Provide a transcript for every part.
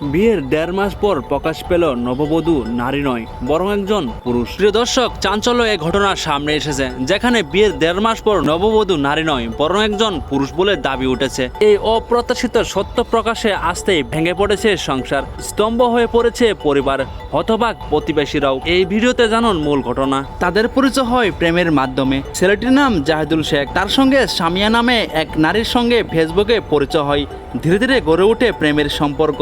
বিয়ের দেড় মাস পর প্রকাশ পেল নববধূ নারী নয়, বরং একজন পুরুষ। প্রিয় দর্শক, চাঞ্চল্য এই ঘটনা সামনে এসেছে, যেখানে বিয়ের দেড় মাস পর নববধূ নারী নয়, বরং একজন পুরুষ বলে দাবি উঠেছে। এই অপ্রত্যাশিত সত্য প্রকাশে আসতেই ভেঙে পড়েছে সংসার, স্তম্ভ হয়ে পড়েছে পরিবার, হতবাক প্রতিবেশীরাও। এই ভিডিওতে জানুন মূল ঘটনা। তাদের পরিচয় হয় প্রেমের মাধ্যমে। ছেলেটির নাম জাহিদুল শেখ। তার সঙ্গে সামিয়া নামে এক নারীর সঙ্গে ফেসবুকে পরিচয় হয়। ধীরে ধীরে গড়ে ওঠে প্রেমের সম্পর্ক।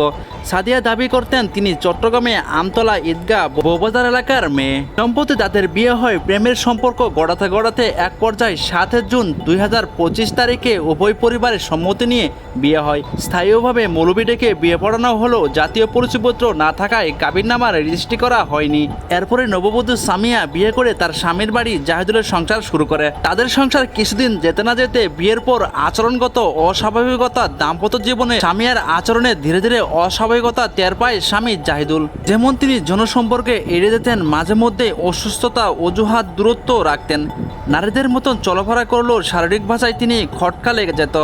সাদিয়া দাবি করতেন তিনি চট্টগ্রামে আমতলা ঈদগাহ বৌবাজার এলাকার মেয়ে। সম্প্রতি তাদের বিয়ে হয় প্রেমের সম্পর্ক গড়াতে গড়াতে এক পর্যায়ে সাত জুন দুই হাজার পঁচিশ তারিখে উভয় পরিবারের সম্মতি নিয়ে বিয়ে হয়। স্থায়ীয়ভাবে মৌলবি ডেকে বিয়ে পড়ানো হলেও জাতীয় পরিচয়পত্র না থাকায় কাবিননামা রেজিস্ট্রি করা হয়নি। এরপরে নববধূ সামিয়া বিয়ে করে তার স্বামীর বাড়ি জাহিদুলের সংসার শুরু করে। তাদের সংসার কিছুদিন যেতে না যেতে বিয়ের পর আচরণগত অস্বাভাবিকতা দাম্পত্য জীবনে স্বামীর আচরণে ধীরে ধীরে অস্বাভাবিকতা টের পায় স্বামী জাহিদুল। যেমন তিনি জনসম্পর্কে এড়িয়ে যেতেন, মাঝে মধ্যে অসুস্থতা, অজুহাত দূরত্ব রাখতেন। নারীদের মতন চলাফেরা করলেও শারীরিক ভাষায় তিনি খটকা লেগে যেত।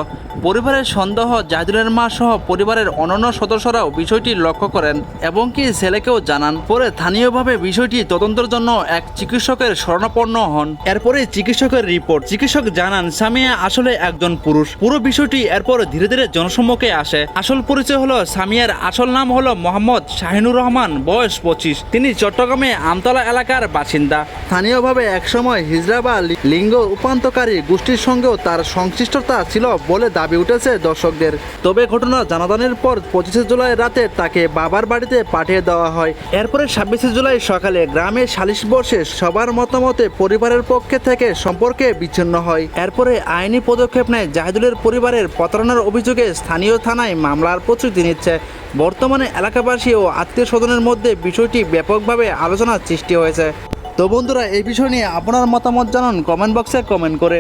পরিবারের সন্দেহ জাহিদুলের মা সহ পরিবারের অন্যান্য সদস্যরাও বিষয়টি লক্ষ্য করেন এবং কি ছেলেকেও জানান। পরে স্থানীয়ভাবে বিষয়টি তদন্তের জন্য এক চিকিৎসকের শরণাপন্ন হন। এরপরে চিকিৎসকের রিপোর্ট। চিকিৎসক জানান, সামিয়া আসলে একজন পুরুষ। পুরো বিষয়টি এরপর ধীরে ধীরে জনসম্মুখে আসে। আসল পরিচয় হলো সামিয়ার আসল নাম হলো মোহাম্মদ শাহিনুর রহমান, বয়স পঁচিশ। তিনি চট্টগ্রামে আমতলা এলাকার বাসিন্দা। স্থানীয়ভাবে একসময় হিজড়া বা লিঙ্গ রূপান্তরকারী গোষ্ঠীর সঙ্গেও তার সংশ্লিষ্টতা ছিল বলে দাবি উঠেছে দর্শকদের। তবে ঘটনা জানাজানির পর পঁচিশে জুলাই রাতে তাকে বাবার বাড়িতে পাঠিয়ে দেওয়া হয়। এরপরে ছাব্বিশে জুলাই সকালে গ্রামে সালিশ বসে সবার মতামতে পরিবারের পক্ষে থেকে সম্পর্কে বিচ্ছিন্ন হয়। এরপরে আইনি পদক্ষেপ নেয় জাহিদুলের পরিবারের প্রতারণার অভিযোগে স্থানীয় থানায় মামলার প্রস্তুতি নিচ্ছে। বর্তমানে এলাকাবাসী ও আত্মীয় স্বজনের মধ্যে বিষয়টি ব্যাপকভাবে আলোচনার সৃষ্টি হয়েছে। তো বন্ধুরা, এই বিষয় নিয়ে আপনার মতামত জানান কমেন্ট বক্সে কমেন্ট করে।